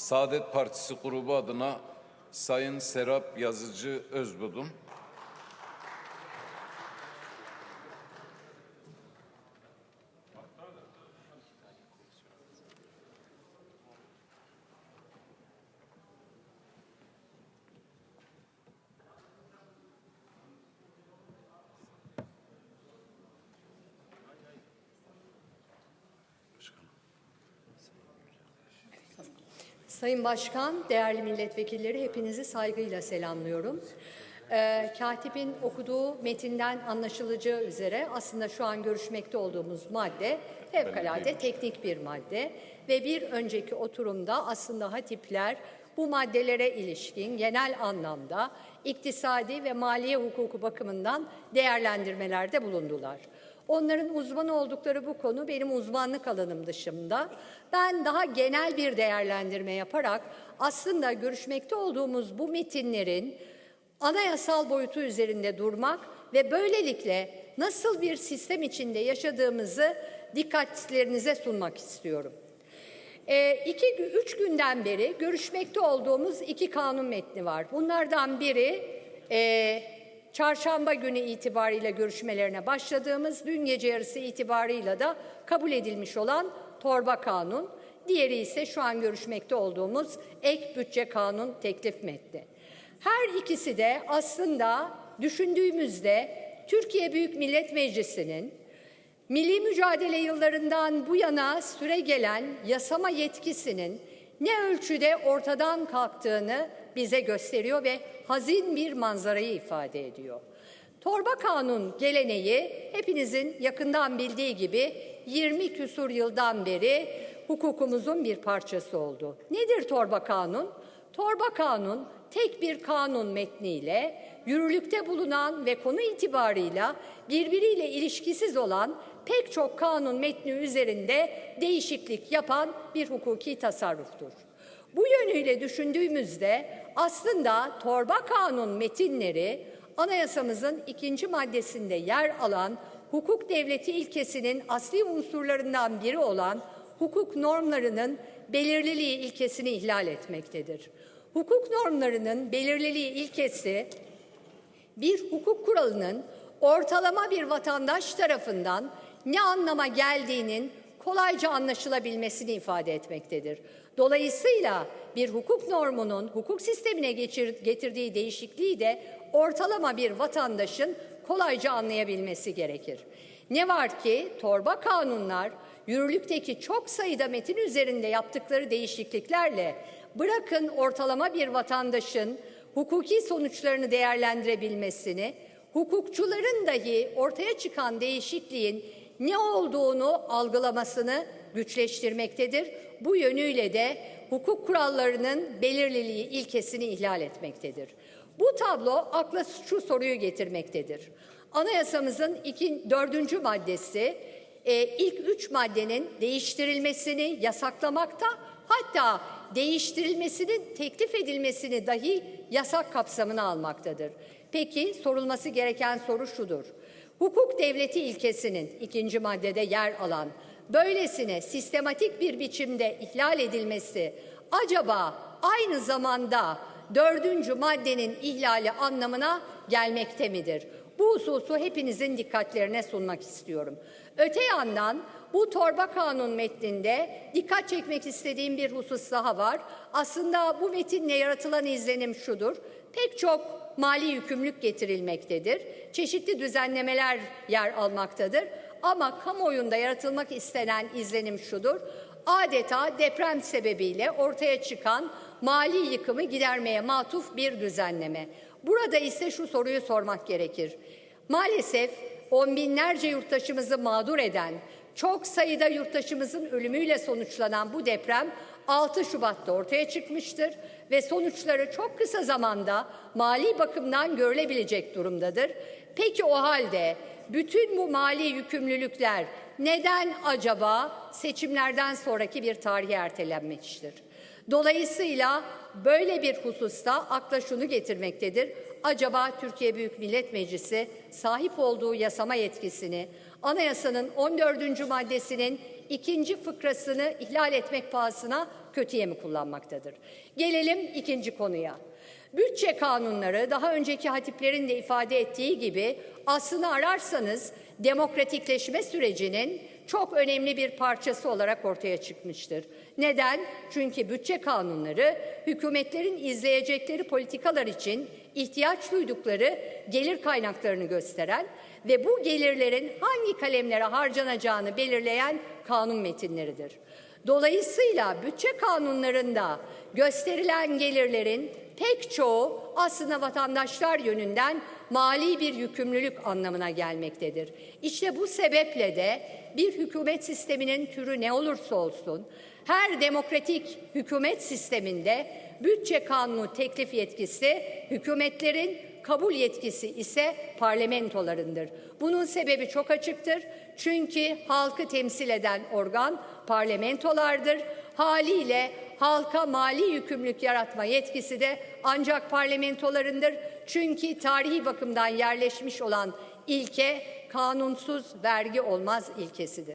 Saadet Partisi grubu adına Sayın Serap Yazıcı Özbudun. Sayın Başkan, değerli milletvekilleri hepinizi saygıyla selamlıyorum. Ee, katibin okuduğu metinden anlaşılacağı üzere aslında şu an görüşmekte olduğumuz madde fevkalade teknik bir madde ve bir önceki oturumda aslında hatipler bu maddelere ilişkin genel anlamda iktisadi ve maliye hukuku bakımından değerlendirmelerde bulundular. Onların uzman oldukları bu konu benim uzmanlık alanım dışında. Ben daha genel bir değerlendirme yaparak aslında görüşmekte olduğumuz bu metinlerin anayasal boyutu üzerinde durmak ve böylelikle nasıl bir sistem içinde yaşadığımızı dikkatlerinize sunmak istiyorum. E, iki, üç günden beri görüşmekte olduğumuz iki kanun metni var. Bunlardan biri e, çarşamba günü itibariyle görüşmelerine başladığımız, dün gece yarısı itibarıyla da kabul edilmiş olan torba kanun. Diğeri ise şu an görüşmekte olduğumuz ek bütçe kanun teklif metni. Her ikisi de aslında düşündüğümüzde Türkiye Büyük Millet Meclisi'nin milli mücadele yıllarından bu yana süre gelen yasama yetkisinin ne ölçüde ortadan kalktığını bize gösteriyor ve hazin bir manzarayı ifade ediyor. Torba kanun geleneği hepinizin yakından bildiği gibi 20 küsur yıldan beri hukukumuzun bir parçası oldu. Nedir torba kanun? Torba kanun tek bir kanun metniyle yürürlükte bulunan ve konu itibarıyla birbiriyle ilişkisiz olan pek çok kanun metni üzerinde değişiklik yapan bir hukuki tasarruftur. Bu yönüyle düşündüğümüzde aslında torba kanun metinleri anayasamızın ikinci maddesinde yer alan hukuk devleti ilkesinin asli unsurlarından biri olan hukuk normlarının belirliliği ilkesini ihlal etmektedir. Hukuk normlarının belirliliği ilkesi bir hukuk kuralının ortalama bir vatandaş tarafından ne anlama geldiğinin kolayca anlaşılabilmesini ifade etmektedir. Dolayısıyla bir hukuk normunun hukuk sistemine geçir, getirdiği değişikliği de ortalama bir vatandaşın kolayca anlayabilmesi gerekir. Ne var ki torba kanunlar yürürlükteki çok sayıda metin üzerinde yaptıkları değişikliklerle bırakın ortalama bir vatandaşın hukuki sonuçlarını değerlendirebilmesini, hukukçuların dahi ortaya çıkan değişikliğin ne olduğunu algılamasını güçleştirmektedir. Bu yönüyle de hukuk kurallarının belirliliği ilkesini ihlal etmektedir. Bu tablo akla şu soruyu getirmektedir. Anayasamızın iki, dördüncü maddesi e, ilk üç maddenin değiştirilmesini yasaklamakta hatta değiştirilmesinin teklif edilmesini dahi yasak kapsamına almaktadır. Peki sorulması gereken soru şudur. Hukuk devleti ilkesinin ikinci maddede yer alan böylesine sistematik bir biçimde ihlal edilmesi acaba aynı zamanda dördüncü maddenin ihlali anlamına gelmekte midir? Bu hususu hepinizin dikkatlerine sunmak istiyorum. Öte yandan bu torba kanun metninde dikkat çekmek istediğim bir husus daha var. Aslında bu metinle yaratılan izlenim şudur. Pek çok mali yükümlülük getirilmektedir. Çeşitli düzenlemeler yer almaktadır. Ama kamuoyunda yaratılmak istenen izlenim şudur. Adeta deprem sebebiyle ortaya çıkan mali yıkımı gidermeye matuf bir düzenleme. Burada ise şu soruyu sormak gerekir. Maalesef on binlerce yurttaşımızı mağdur eden, çok sayıda yurttaşımızın ölümüyle sonuçlanan bu deprem 6 Şubat'ta ortaya çıkmıştır ve sonuçları çok kısa zamanda mali bakımdan görülebilecek durumdadır. Peki o halde bütün bu mali yükümlülükler neden acaba seçimlerden sonraki bir tarihe ertelenmiştir? Dolayısıyla böyle bir hususta akla şunu getirmektedir. Acaba Türkiye Büyük Millet Meclisi sahip olduğu yasama yetkisini anayasanın 14. maddesinin ikinci fıkrasını ihlal etmek pahasına kötüye mi kullanmaktadır? Gelelim ikinci konuya. Bütçe kanunları daha önceki hatiplerin de ifade ettiği gibi aslını ararsanız demokratikleşme sürecinin çok önemli bir parçası olarak ortaya çıkmıştır. Neden? Çünkü bütçe kanunları hükümetlerin izleyecekleri politikalar için ihtiyaç duydukları gelir kaynaklarını gösteren ve bu gelirlerin hangi kalemlere harcanacağını belirleyen kanun metinleridir. Dolayısıyla bütçe kanunlarında gösterilen gelirlerin pek çoğu aslında vatandaşlar yönünden mali bir yükümlülük anlamına gelmektedir. İşte bu sebeple de bir hükümet sisteminin türü ne olursa olsun her demokratik hükümet sisteminde bütçe kanunu teklif yetkisi hükümetlerin kabul yetkisi ise parlamentolarındır. Bunun sebebi çok açıktır. Çünkü halkı temsil eden organ parlamentolardır. Haliyle halka mali yükümlülük yaratma yetkisi de ancak parlamentolarındır. Çünkü tarihi bakımdan yerleşmiş olan ilke kanunsuz vergi olmaz ilkesidir.